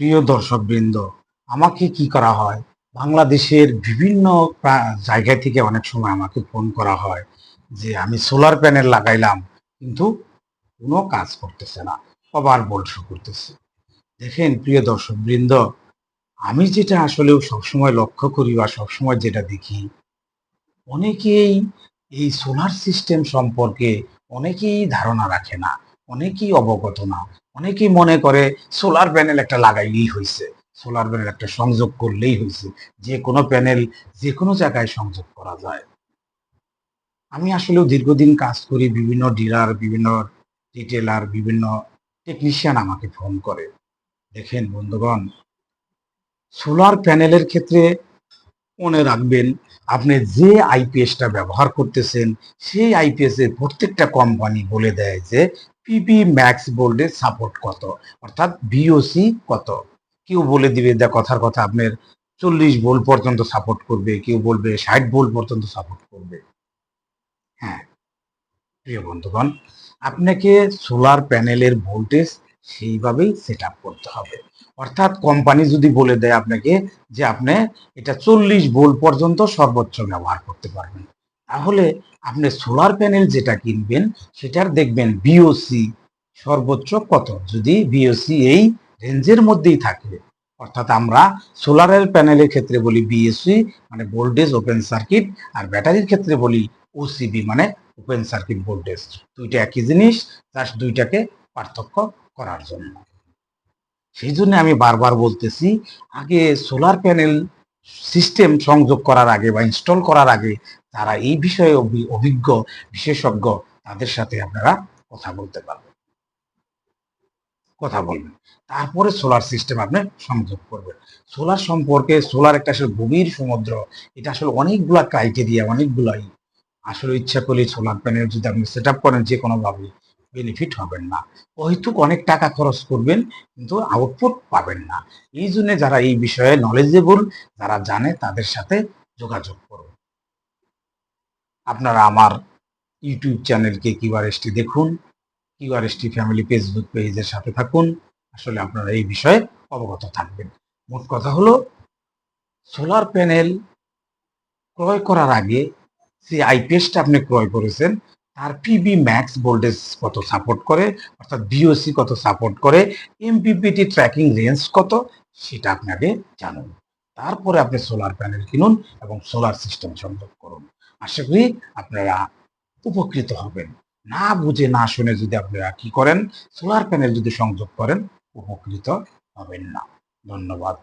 প্রিয় দর্শকবৃন্দ, আমাকে কি করা হয়? বাংলাদেশের বিভিন্ন জায়গা থেকে অনেক সময় আমাকে ফোন করা হয় যে, আমি সোলার প্যানেল লাগাইলাম, কিন্তু কোনো কাজ করতেছে না আবার বলশো করতেছে। দেখেন, প্রিয় দর্শকবৃন্দ, আমি যেটা আসলে সবসময় লক্ষ্য করি বা সবসময় যেটা দেখি, অনেকেই এই সোলার সিস্টেম সম্পর্কে অনেকেই ধারণা রাখে না, অনেকেই অবগত না। অনেকেই মনে করে সোলার প্যানেল একটা লাগাইলেই হয়েছে সোলার প্যানেল একটা সংযোগ করলেই হয়েছে যে কোনো প্যানেল যে কোনো জায়গায় সংযোগ করা যায়। আমি আসলেও দীর্ঘদিন কাজ করি, বিভিন্ন ডিলার বিভিন্ন রিটেলার বিভিন্ন টেকনিশিয়ান আমাকে ফোন করে। দেখেন বন্ধুগণ সোলার প্যানেলের ক্ষেত্রে মনে রাখবেন, আপনি যে আইপিএসটা ব্যবহার করতেছেন, সেই আইপিএস এর প্রত্যেকটা কোম্পানি বলে দেয় যে পিপি ম্যাক্স বোল্ডের সাপোর্ট কত? অর্থাৎ বিওসি কত? কেউ বলে দিবে, দেখ, কথার কথা আপনার চল্লিশ ভোল্ট পর্যন্ত সাপোর্ট করবে, কেউ বলবে ষাট ভোল্ট পর্যন্ত সাপোর্ট করবে। হ্যাঁ প্রিয় বন্ধুগণ, আপনাকে সোলার প্যানেলের ভোল্টেজ সেইভাবেই সেট করতে হবে। অর্থাৎ কোম্পানি যদি বলে দেয় আপনাকে যে আপনি এটা চল্লিশ ভোল্ট পর্যন্ত সর্বোচ্চ ব্যবহার করতে পারবেন। তাহলে আপনি সোলার প্যানেল যেটা কিনবেন, সেটার দেখবেন বিওসি সর্বোচ্চ কত? যদি বিওসি এই রেঞ্জের মধ্যেই থাকে, অর্থাৎ আমরা সোলারের প্যানেলের ক্ষেত্রে বলি বিএসসি মানে ভোল্টেজ ওপেন সার্কিট আর ব্যাটারির ক্ষেত্রে বলি ওসিবি মানে ওপেন সার্কিট ভোল্টেজ দুইটা একই জিনিস জাস্ট দুইটাকে পার্থক্য করার জন্য। সেই জন্য আমি বারবার বলতেছি, আগে সোলার প্যানেল সিস্টেম সংযোগ করার আগে বা ইনস্টল করার আগে তারা এই বিষয়ে অভিজ্ঞ বিশেষজ্ঞ, তাদের সাথে আপনারা কথা বলতে পারবেন। কথা বলবেন। তারপরে সোলার সিস্টেম আপনি সংযোগ করবেন। সোলার সম্পর্কে সোলার একটা আসলে গভীর সমুদ্র, এটা আসলে অনেকগুলা ক্রাইটেরিয়া অনেকগুলাই। আসলে ইচ্ছা করলে সোলার প্যানেল যদি আপনি সেট আপ করেন যে কোনোভাবে বেনিফিট হবেন না। হয়তো অনেক টাকা খরচ করবেন, কিন্তু আউটপুট পাবেন না। এই জন্য যারা এই বিষয়ে নলেজেবল যারা জানে, তাদের সাথে যোগাযোগ করুন। আপনারা আমার ইউটিউব চ্যানেলকে কিউআরএসটি দেখুন কিউআরএসটি ফ্যামিলি ফেসবুক পেজের সাথে থাকুন। আসলে আপনারা এই বিষয়ে অবগত থাকবেন। মোট কথা হলো সোলার প্যানেল ক্রয় করার আগে যে আইপিএসটা আপনি ক্রয় করেছেন, তার পিবি ম্যাক্স ভোল্টেজ কত সাপোর্ট করে, অর্থাৎ বিওসি কত সাপোর্ট করে এমপিপিটি ট্র্যাকিং রেঞ্জ কত, সেটা আপনাকে জানুন। তারপরে আপনি সোলার প্যানেল কিনুন এবং সোলার সিস্টেম সংযোগ করুন। আশা করি আপনারা উপকৃত হবেন। না বুঝে, না শুনে যদি আপনারা কি করেন সোলার প্যানেল যদি সংযোগ করেন, উপকৃত হবেন না। ধন্যবাদ।